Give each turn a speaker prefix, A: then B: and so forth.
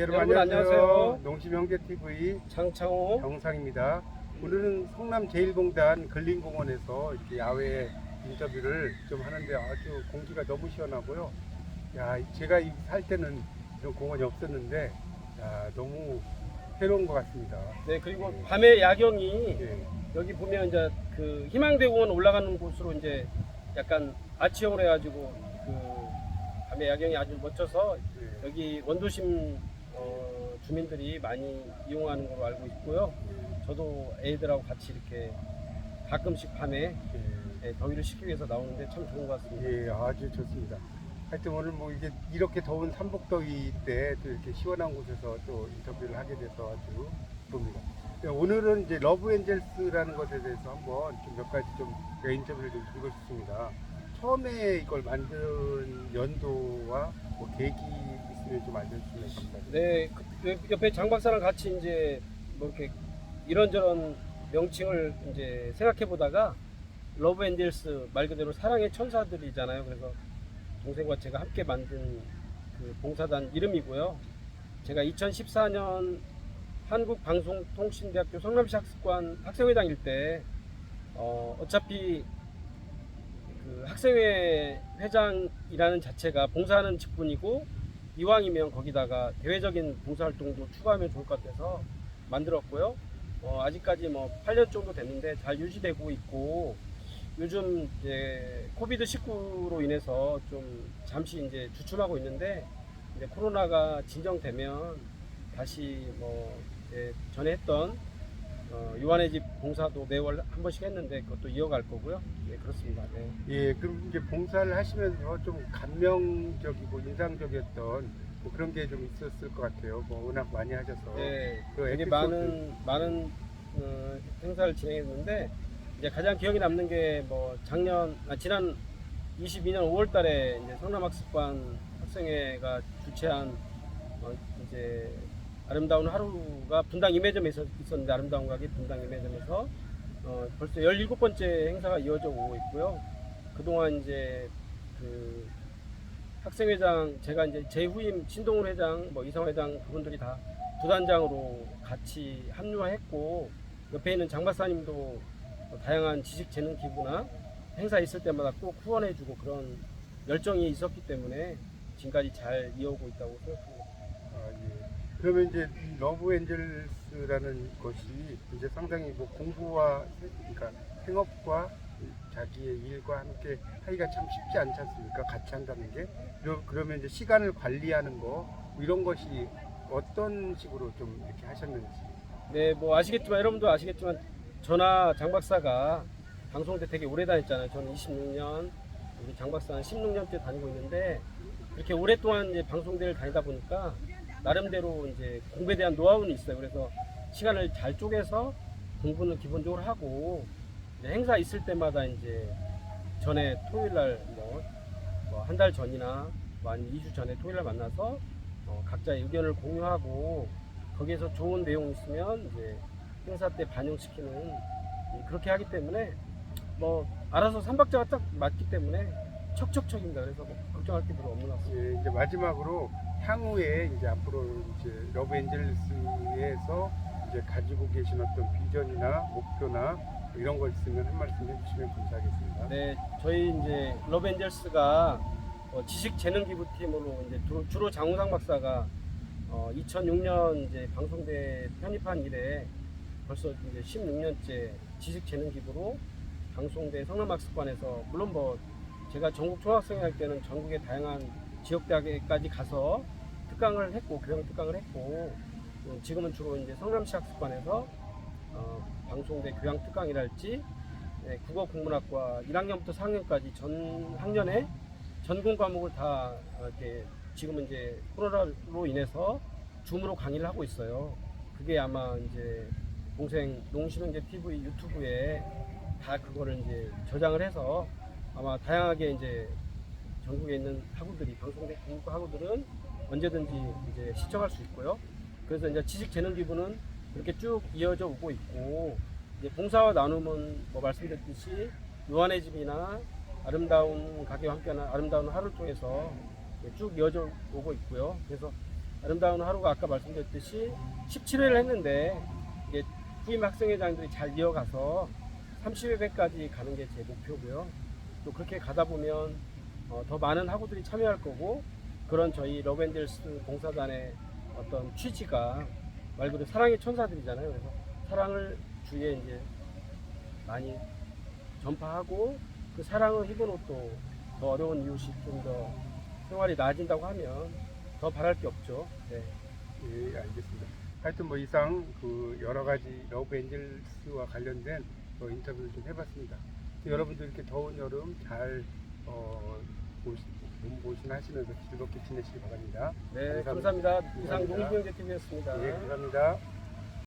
A: 여러분 안녕하세요.
B: 농심형제 TV
A: 장창호.
B: 영상입니다. 오늘은 성남 제일공단 근린공원에서 이렇게 야외 인터뷰를 좀 하는데 아주 공기가 너무 시원하고요. 야, 제가 이- 살 때는 이런 공원이 없었는데 야, 너무 새로운 것 같습니다.
A: 네 그리고 밤의 야경이
B: 예,
A: 여기 보면 이제 그 희망대공원 올라가는 곳으로 이제 약간 아치형으로 해가지고 그 밤의 야경이 아주 멋져서
B: 예,
A: 여기 원도심 어, 주민들이 많이 이용하는 걸로 알고 있고요. 저도 애들하고 같이 이렇게 가끔씩 밤에
B: 예,
A: 예, 더위를 식히기 위해서 나오는데 참 좋은 것 같습니다.
B: 예, 아주 좋습니다. 하여튼 오늘 뭐 이게 이렇게 더운 삼복더위 때 또 이렇게 시원한 곳에서 또 인터뷰를 하게 돼서 아주 기쁩니다. 네, 오늘은 이제 러브 엔젤스라는 것에 대해서 한번 좀 몇 가지 좀 인터뷰를 좀 드리고 싶습니다. 처음에 이걸 만든 연도와 뭐 계기 있으면 좀 알려주시면 감사합니다.
A: 네, 그 옆- 옆에 장 박사랑 같이 이제 뭐 이렇게 이런저런 명칭을 이제 생각해 보다가 러브 엔젤스 말 그대로 사랑의 천사들이잖아요. 그래서 동생과 제가 함께 만든 그 봉사단 이름이고요. 제가 2014년 한국 방송통신대학교 성남시 학습관 학생회장일 때 어, 어차피 그 학생회 회장이라는 자체가 봉사하는 직분이고 이왕이면 거기다가 대외적인 봉사활동도 추가하면 좋을 것 같아서 만들었고요. 어, 아직까지 뭐 8년 정도 됐는데 잘 유지되고 있고 요즘 이제 코비드 19로 인해서 좀 잠시 이제 주춤하고 있는데 이제 코로나가 진정되면 다시 뭐 전에 했던 어, 요한의 집 봉사도 매월 한 번씩 했는데 그것도 이어갈 거고요. 네 그렇습니다. 네.
B: 예, 그럼 이제 봉사를 하시면서 좀 감명적이고 인상적이었던 뭐 그런 게 좀 있었을 것 같아요. 뭐 워낙 많이 하셔서.
A: 네,
B: 그
A: 되게
B: 에피소드.
A: 많은 많은 어, 행사를 진행했는데 이제 가장 기억에 남는 게 뭐 작년 아, 지난 22년 5월달에 이제 성남학습관 학생회가 주최한 어, 이제 아름다운 하루가 분당 임해점에 있었, 있었는데 아름다운 가게 분당 임해점에서 어, 벌써 17번째 행사가 이어져 오고 있고요. 그동안 이제 그 학생회장 제가 이제 제 후임 신동훈 회장 뭐 이성 회장 그분들이 다 부단장으로 같이 합류했고 옆에 있는 장 박사님도 뭐 다양한 지식 재능 기부나 행사 있을 때마다 꼭 후원해주고 그런 열정이 있었기 때문에 지금까지 잘 이어오고 있다고 생각합니다.
B: 아, 예. 그러면 이제 이 러브 엔젤스라는 것이 이제 상당히 뭐 공부와 세- 그러니까 생업과 자기의 일과 함께 하기가 참 쉽지 않지 않습니까? 같이 한다는 게 그러- 그러면 이제 시간을 관리하는 거뭐 이런 것이 어떤 식으로 좀 이렇게 하셨는지
A: 네, 뭐 아시겠지만 여러분도 아시겠지만 저나 장 박사가 방송대 되게 오래 다녔잖아요. 저는 26년, 우리 장 박사는 16년째 다니고 있는데 그렇게 오랫동안 이제 방송대를 다니다 보니까 나름대로 이제 공부에 대한 노하우는 있어요. 그래서 시간을 잘 쪼개서 공부는 기본적으로 하고 행사 있을 때마다 이제 전에 토요일 날뭐한 달 전이나 뭐한 2주 전에 토요일 날 만나서 어, 각자의 의견을 공유하고 거기에서 좋은 내용 있으면 이제 행사 때 반영시키는 이- 그렇게 하기 때문에 뭐 알아서 삼박자가 딱 맞기 때문에 척척척입니다. 그래서 뭐 걱정할 게 별로 없는 것 같습니다.
B: 예, 이제 마지막으로 향후에 이제 앞으로 이제 러브 엔젤스에서 이제 가지고 계신 어떤 비전이나 목표나 뭐 이런 거 있으면 한 말씀 해주시면 감사하겠습니다.
A: 네, 저희 이제 러벤젤스가 어, 지식 재능 기부팀으로 이제 주로, 주로 장우상 박사가 어, 2006년 이제 방송대 편입한 이래 벌써 이제 16년째 지식 재능 기부로 방송대 성남학습관에서 물론 뭐 제가 전국 총학생회 할 때는 전국의 다양한 지역 대학에까지 가서 특강을 했고 교양 특강을 했고 어, 지금은 주로 이제 성남시 학습관에서 어, 방송대 교양 특강이랄지 네, 국어 국문학과 1학년부터 4학년까지 전 학년에 전공 과목을 다 이렇게 지금은 이제 코로나로 인해서 줌으로 강의를 하고 있어요. 그게 아마 이제 동생 농심형제 TV 유튜브에 다 그거를 이제 저장을 해서 아마 다양하게 이제 전국에 있는 학우들이 방송대 국문과 학우들은 언제든지 이제 시청할 수 있고요. 그래서 이제 지식 재능 기부는 이렇게 쭉 이어져 오고 있고 이제 봉사와 나눔은 뭐 말씀드렸듯이 요한의 집이나 아름다운 가게와 함께하는 아름다운 하루를 통해서 쭉 이어져 오고 있고요. 그래서 아름다운 하루가 아까 말씀드렸듯이 17회를 했는데 이제 후임 학생회장들이 잘 이어가서 30회까지 가는 게 제 목표고요. 또 그렇게 가다 보면 어, 더 많은 학우들이 참여할 거고 그런 저희 러벤젤스 봉사단의 어떤 취지가 말 그대로 사랑의 천사들이잖아요. 그래서 사랑을 주위에 이제 많이 전파하고 그 사랑을 힘으로 또 더 어려운 이웃이 좀 더 생활이 나아진다고 하면 더 바랄 게 없죠. 네.
B: 예, 알겠습니다. 하여튼 뭐 이상 그 여러 가지 러브 엔젤스와 관련된 어, 인터뷰를 좀 해봤습니다. 여러분들 이렇게 더운 여름 잘 어, 몸보신 하시면서 즐겁게 지내시기 바랍니다.
A: 네,
B: 감사합니다.
A: 감사합니다. 이상
B: 감사합니다.
A: 농수경제 TV였습니다.
B: 예, 감사합니다.